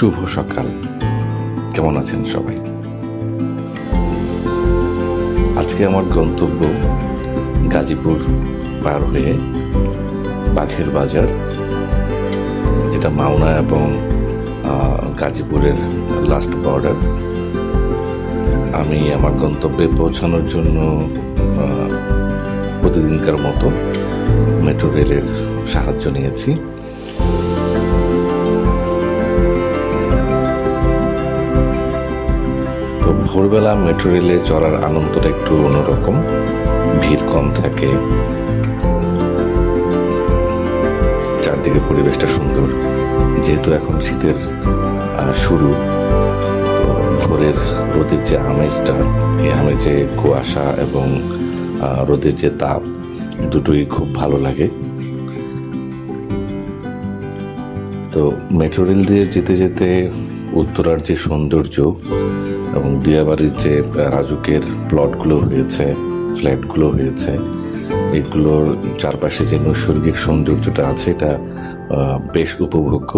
শুভ সকাল। কেমন আছেন সবাই? আজকে আমার গন্তব্য গাজীপুর পার হয়ে বাঘের বাজার, যেটা মাওনা এবং গাজীপুরের লাস্ট বর্ডার আমি আমার গন্তব্যে পৌঁছানোর জন্য প্রতিদিনকার মতো মেট্রো রেলের সাহায্য নিয়েছি। ভোরবেলা মেট্রো রেলে চড়ার আনন্দটা একটু অন্যরকম। ভিড় কম থাকে। চারদিকে পরিবেশটা সুন্দর। যেহেতু এখন শীতের শুরু ভোরের রোদের যে আমেজটা, এই আমেজে কুয়াশা এবং রোদের যে তাপ, দুটোই খুব ভালো লাগে। তো মেট্রো রেল দিয়ে যেতে যেতে উত্তরার যে সৌন্দর্য এবং দিয়াবাড়ির যে রাজুকের প্লটগুলো হয়েছে ফ্ল্যাটগুলো হয়েছে এগুলোর চারপাশে যে নৈসর্গিক সৌন্দর্যটা আছে এটা বেশ উপভোগ্য।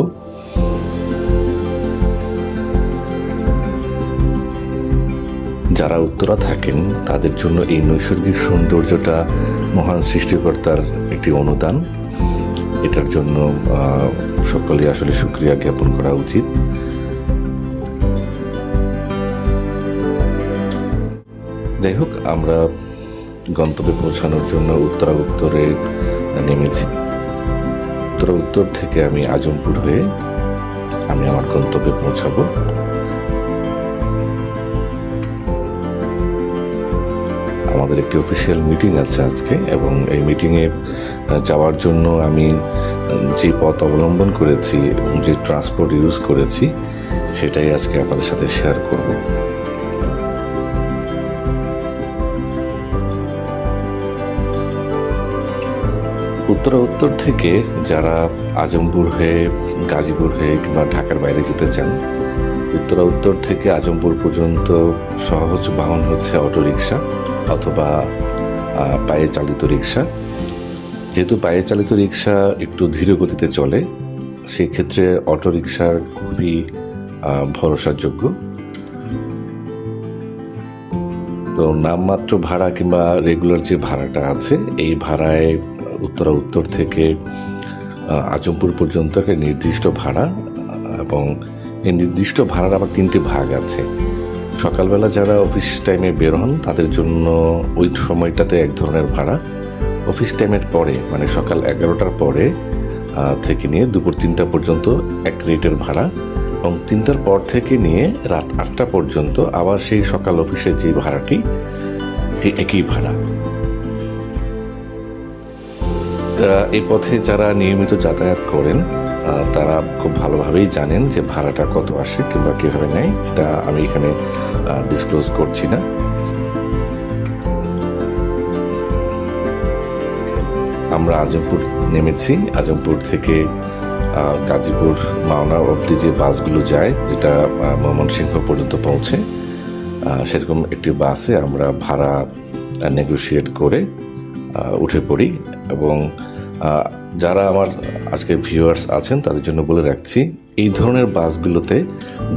যারা উত্তরা থাকেন তাদের জন্য এই নৈসর্গিক সৌন্দর্যটা মহান সৃষ্টিকর্তার একটি অনুদান। এটার জন্য আহ, সকলেই আসলে সুক্রিয়া জ্ঞাপন করা উচিত। যাই হোক, আমরা গন্তব্যে পৌঁছানোর জন্য উত্তরা উত্তরে নেমেছি। উত্তরা উত্তর থেকে আমি আজমপুর হয়ে আমি আমার গন্তব্যে পৌঁছাবো। আমাদের একটি অফিসিয়াল মিটিং আছে আজকে, এবং এই মিটিংয়ে যাওয়ার জন্য আমি যে পথ অবলম্বন করেছি এবং যে ট্রান্সপোর্ট ইউজ করেছি, সেটাই আজকে আপনাদের সাথে শেয়ার করব। উত্তরা উত্তর থেকে যারা আজমপুর হয়ে গাজীপুর হয়ে কিংবা ঢাকার বাইরে যেতে চান, উত্তরা উত্তর থেকে আজমপুর পর্যন্ত সহজ বাহন হচ্ছে অটোরিকশা অথবা পায়ে চালিত রিক্সা যেহেতু পায়ে চালিত রিক্সা একটু ধীর গতিতে চলে, সেক্ষেত্রে অটোরিকশার খুবই ভরসাযোগ্য। তো নামমাত্র ভাড়া কিংবা রেগুলার যে ভাড়াটা আছে, এই ভাড়ায় উত্তরা উত্তর থেকে আজমপুর পর্যন্ত একটা নির্দিষ্ট ভাড়া এবং এই নির্দিষ্ট ভাড়ার আবার তিনটি ভাগ আছে। সকালবেলা যারা অফিস টাইমে বের হন, তাদের জন্য ওই সময়টাতে এক ধরনের ভাড়া। অফিস টাইমের পরে মানে সকাল এগারোটার পরে থেকে নিয়ে দুপুর তিনটা পর্যন্ত এক রেটের ভাড়া এবং তিনটার পর থেকে নিয়ে রাত আটটা পর্যন্ত আবার সেই সকাল অফিসের যে ভাড়াটি একই ভাড়া। এই পথে যারা নিয়মিত যাতায়াত করেন তারা খুব ভালোভাবেই জানেন যে ভাড়াটা কত আসে কিংবা কীভাবে নেয়। এটা আমি এখানে ডিসক্লোজ করছি না। আমরা আজমপুর নেমেছি। আজমপুর থেকে গাজীপুর, মাওনা অবধি যে বাসগুলো যায়, যেটা ময়মনসিংহ পর্যন্ত পৌঁছে সেরকম একটি বাসে আমরা ভাড়া নেগোশিয়েট করে উঠে পড়ি এবং যারা আমার আজকে ভিউয়ার্স আছেন তাদের জন্য বলে রাখছি, এই ধরনের বাসগুলোতে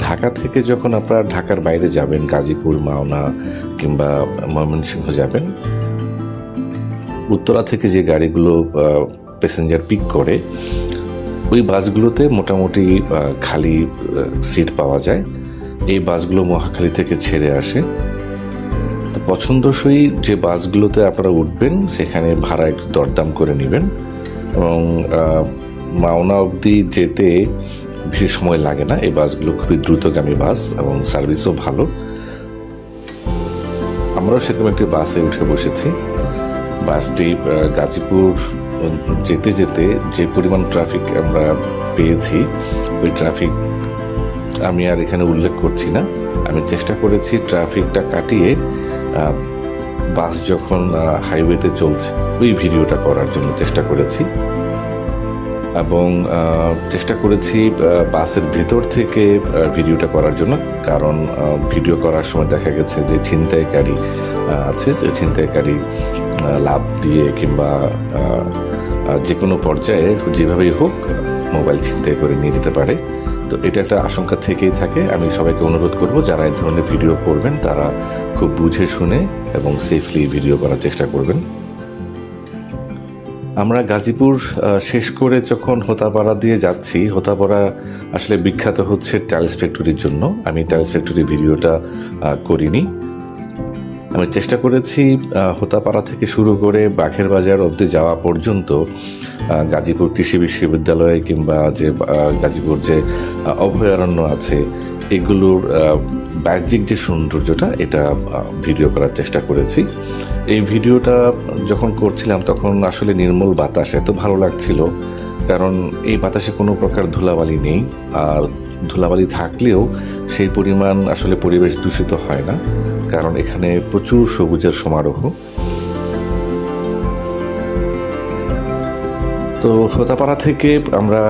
ঢাকা থেকে যখন আপনারা ঢাকার বাইরে যাবেন, গাজীপুর, মাওনা কিংবা ময়মনসিংহ যাবেন, উত্তরা থেকে যে গাড়িগুলো প্যাসেঞ্জার পিক করে, ওই বাসগুলোতে মোটামুটি খালি সিট পাওয়া যায়। এই বাসগুলো মহাখালী থেকে ছেড়ে আসে। পছন্দসই যে বাসগুলোতে আপনারা উঠবেন, সেখানে ভাড়া একটু দরদাম করে নেবেন এবং মাওনা অবধি যেতে বেশি সময় লাগে না। এই বাসগুলো খুবই দ্রুতগামী বাস এবং সার্ভিসও ভালো। আমরাও সেরকম একটি বাসে উঠে বসেছি। বাসটি গাজীপুর যেতে যেতে যে পরিমাণ ট্রাফিক আমরা পেয়েছি, ওই ট্রাফিক আমি আর এখানে উল্লেখ করছি না। আমি চেষ্টা করেছি ট্রাফিকটা কাটিয়ে বাস যখন হাইওয়েতে চলছে, ওই ভিডিওটা করার জন্য চেষ্টা করেছি। এবং চেষ্টা করেছি বাসের ভেতর থেকে ভিডিওটা করার জন্য। কারণ ভিডিও করার সময় দেখা গেছে যে ছিনতাইকারী আছে। যে ছিনতাইকারী লাভ দিয়ে কিংবা যে কোনো পর্যায়ে যেভাবেই হোক, মোবাইল ছিনতাই করে নিয়ে যেতে পারে। তো এটা একটা আশঙ্কা থেকেই থাকে। আমি সবাইকে অনুরোধ করব, যারা এই ধরনের ভিডিও করবেন, তারা খুব বুঝে শুনে এবং সেফলি ভিডিও করার চেষ্টা করবেন। আমরা গাজীপুর শেষ করে যখন হোতাপাড়া দিয়ে যাচ্ছি, হোতাপাড়া আসলে বিখ্যাত হচ্ছে টাইলস ফ্যাক্টরির জন্য। আমি টাইলস ফ্যাক্টরি ভিডিওটা করিনি। আমি চেষ্টা করেছি হোতাপাড়া থেকে শুরু করে বাঘের বাজার অবধি যাওয়া পর্যন্ত গাজীপুর কৃষি বিশ্ববিদ্যালয় কিংবা যে গাজীপুর যে অভয়ারণ্য আছে, এগুলোর বাহ্যিক যে সৌন্দর্যটা, এটা ভিডিও করার চেষ্টা করেছি। এই ভিডিওটা যখন করছিলাম, তখন আসলে নির্মল বাতাস, এত ভালো লাগছিল। কারণ এই বাতাসে কোনো প্রকার ধুলাবালি নেই। আর ধুলাবালি থাকলেও সেই পরিমাণ আসলে পরিবেশ দূষিত হয় না। কারণ এখানে প্রচুর সবুজের সমারোহ। তো হোতাপাড়া থেকে আমরা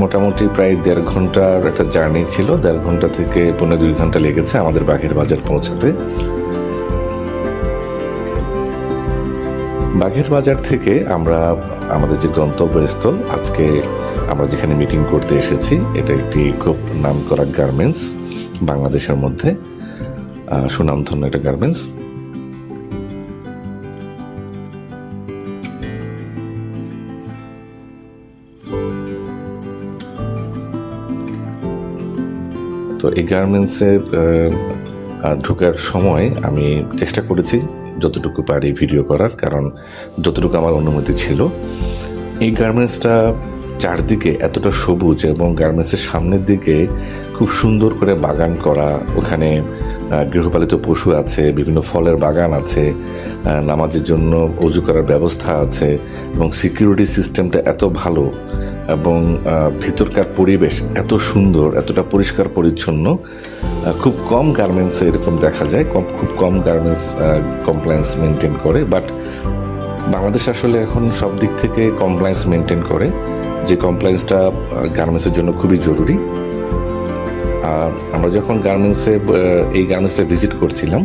মোটামুটি প্রায় দেড় ঘণ্টার একটা জার্নি ছিল। দেড় ঘণ্টা থেকে পনেরো দুই ঘণ্টা লেগেছে আমাদের বাঘের বাজার পৌঁছাতে। বাঘের বাজার থেকে আমরা, আমাদের যে গন্তব্যস্থল, আজকে আমরা যেখানে মিটিং করতে এসেছি, এটা একটি খুব নামকরা গার্মেন্টস বাংলাদেশের মধ্যে সুনামধন্য একটা গার্মেন্টস তো এই গার্মেন্টসে ঢোকার সময় আমি চেষ্টা করেছি যতটুকু পারি ভিডিও করার, কারণ যতটুকু আমার অনুমতি ছিল। এই গার্মেন্টসটা চারদিকে এতটা সবুজ এবং গার্মেন্টসের সামনের দিকে খুব সুন্দর করে বাগান করা, ওখানে গৃহপালিত পশু আছে, বিভিন্ন ফলের বাগান আছে নামাজের জন্য অজু করার ব্যবস্থা আছে এবং সিকিউরিটি সিস্টেমটা এত ভালো এবং ভিতরকার পরিবেশ এত সুন্দর, এতটা পরিষ্কার পরিচ্ছন্ন খুব কম গার্মেন্টসে এরকম দেখা যায়, কম, খুব কম গার্মেন্টস কমপ্লায়েন্স মেনটেন করে বাট বাংলাদেশ আসলে এখন সব দিক থেকে কমপ্লায়েন্স মেনটেন করে, যে কমপ্লায়েন্সটা গার্মেন্টসের জন্য খুবই জরুরি। আমরা যখন গার্মেন্টসে এই গার্মেন্টসটা ভিজিট করছিলাম,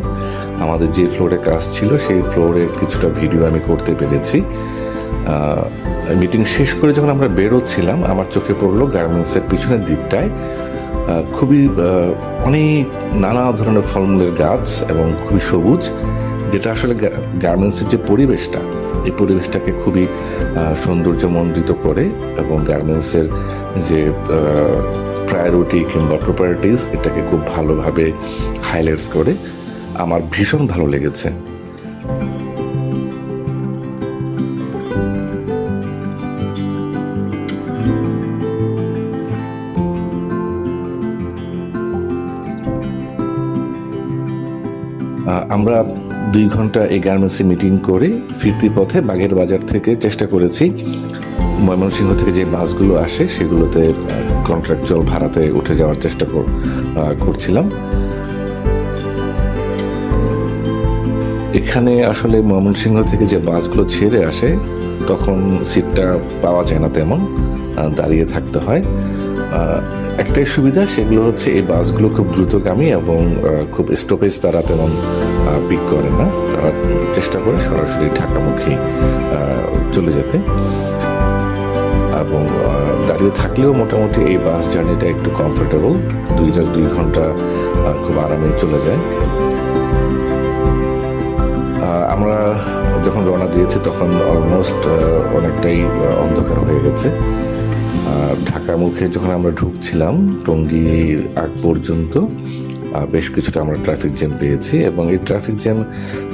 আমাদের যে ফ্লোরে কাজ ছিল, সেই ফ্লোরের কিছুটা ভিডিও আমি করতে পেরেছি। মিটিং শেষ করে যখন আমরা বেরোচ্ছিলাম, আমার চোখে পড়ল গার্মেন্টসের পিছনের দিকটায় খুবই অনেক নানা ধরনের ফলমূলের গাছ এবং খুবই সবুজ, যেটা আসলে গার্মেন্টসের যে পরিবেশটা, এই পরিবেশটাকে খুবই সৌন্দর্যমণ্ডিত করে এবং গার্মেন্টসের যে প্রায়োরিটি কিংবা প্রপার্টিজ এটাকে খুব ভালোভাবে হাইলাইটস করে আমার ভীষণ ভালো লেগেছে। আমরা দুই ঘণ্টা এই গার্মেন্টসে মিটিং করে ফিরতি পথে বাগের বাজার থেকে চেষ্টা করেছি। ময়মনসিংহ থেকে যে বাসগুলো আসে সেগুলোতে কন্ট্রাকচুয়াল ভাড়াতে উঠে যাওয়ার চেষ্টা কর- করছিলাম। এখানে আসলে ময়মনসিংহ থেকে যে বাসগুলো ছেড়ে আসে, তখন সিটটা পাওয়া যায় না তেমন দাঁড়িয়ে থাকতে হয়। একটাই সুবিধা, সেগুলো হচ্ছে এই বাসগুলো খুব দ্রুতগামী এবং খুব স্টপেজ তারা তেমন পিক করে না। তারা চেষ্টা করে সরাসরি ঢাকামুখী চলে যেতে। এবং দাঁড়িয়ে থাকলেও মোটামুটি এই বাস জার্নিটা একটু কমফোর্টেবল দুই দুই ঘণ্টা খুব আরামে চলে যায়। আমরা যখন রওনা দিয়েছি তখন অলমোস্ট অনেকটাই অন্ধকার হয়ে গেছে। ঢাকার মুখে যখন আমরা ঢুকছিলাম, টঙ্গির আগ পর্যন্ত বেশ কিছুটা আমরা ট্রাফিক জ্যাম পেয়েছি এবং এই ট্রাফিক জ্যাম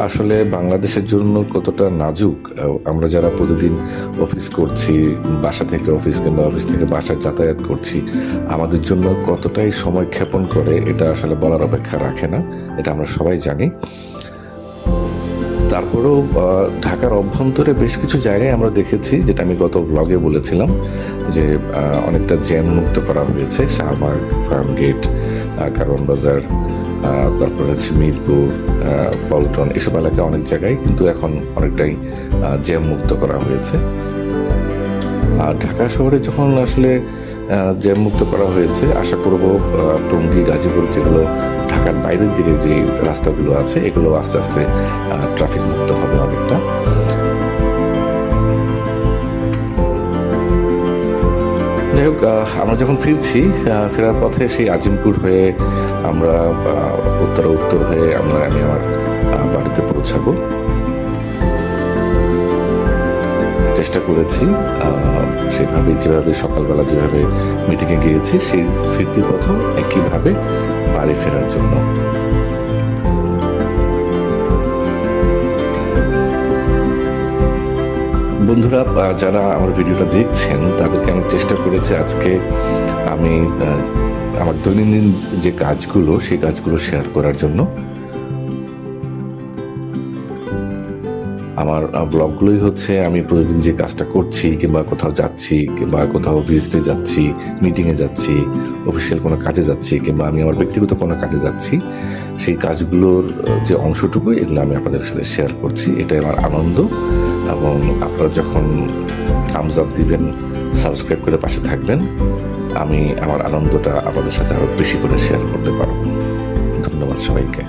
আসলে বাংলাদেশের জন্য কতটা নাজুক আমরা যারা প্রতিদিন অফিস করছি, বাসা থেকে অফিস কিংবা অফিস থেকে বাসায় যাতায়াত করছি, আমাদের জন্য কতটাই সময় ক্ষেপণ করে এটা আসলে বলার অপেক্ষা রাখে না, এটা আমরা সবাই জানি। তারপরেও ঢাকার অভ্যন্তরে বেশ কিছু জায়গায় আমরা দেখেছি, যেটা আমি গত ব্লগে বলেছিলাম, যে অনেকটা জ্যাম মুক্ত করা হয়েছে, শাহবাগ ফার্ম গেট কারণ বাজার তারপরে হচ্ছে মিরপুর পল্টন, এসব এলাকা অনেক জায়গায় কিন্তু এখন অনেকটাই জ্যাম মুক্ত করা হয়েছে। আর ঢাকা শহরে যখন আসলে জ্যাম মুক্ত করা হয়েছে, আশা করব টঙ্গী, গাজীপুর যেগুলো ঢাকার বাইরের দিকে যে রাস্তাগুলো আছে, এগুলো আস্তে আস্তে ট্রাফিক মুক্ত হবে অনেকটা। যাই হোক আমরা যখন ফিরছি ফেরার পথে সেই আজিমপুর হয়ে আমরা উত্তর উত্তর হয়ে আমরা, আমি আমার বাড়িতে পৌঁছাবো। চেষ্টা করেছি সেভাবে, যেভাবে সকালবেলা যেভাবে মিটিংয়ে গিয়েছি, সেই ফিরতি পথও একইভাবে বাড়ি ফেরার জন্য। বন্ধুরা যারা আমার ভিডিওটা দেখছেন, তাদেরকে আমি চেষ্টা করেছি আজকে আমি আমার দৈনন্দিন যে কাজগুলো, সেই কাজগুলো শেয়ার করার জন্য। আমার ব্লগগুলোই হচ্ছে আমি প্রতিদিন যে কাজটা করছি, কিংবা কোথাও যাচ্ছি, কিংবা কোথাও ভিজিটে যাচ্ছি মিটিংয়ে যাচ্ছি অফিসিয়াল কোনো কাজে যাচ্ছি, কিংবা আমি আমার ব্যক্তিগত কোনো কাজে যাচ্ছি, সেই কাজগুলোর যে অংশটুকু এগুলো আমি আপনাদের সাথে শেয়ার করছি। এটাই আমার আনন্দ। এবং আপনারা যখন থামস আপ দিবেন সাবস্ক্রাইব করে পাশে থাকবেন, আমি আমার আনন্দটা আপনাদের সাথে আরও বেশি করে শেয়ার করতে পারব। ধন্যবাদ সবাইকে।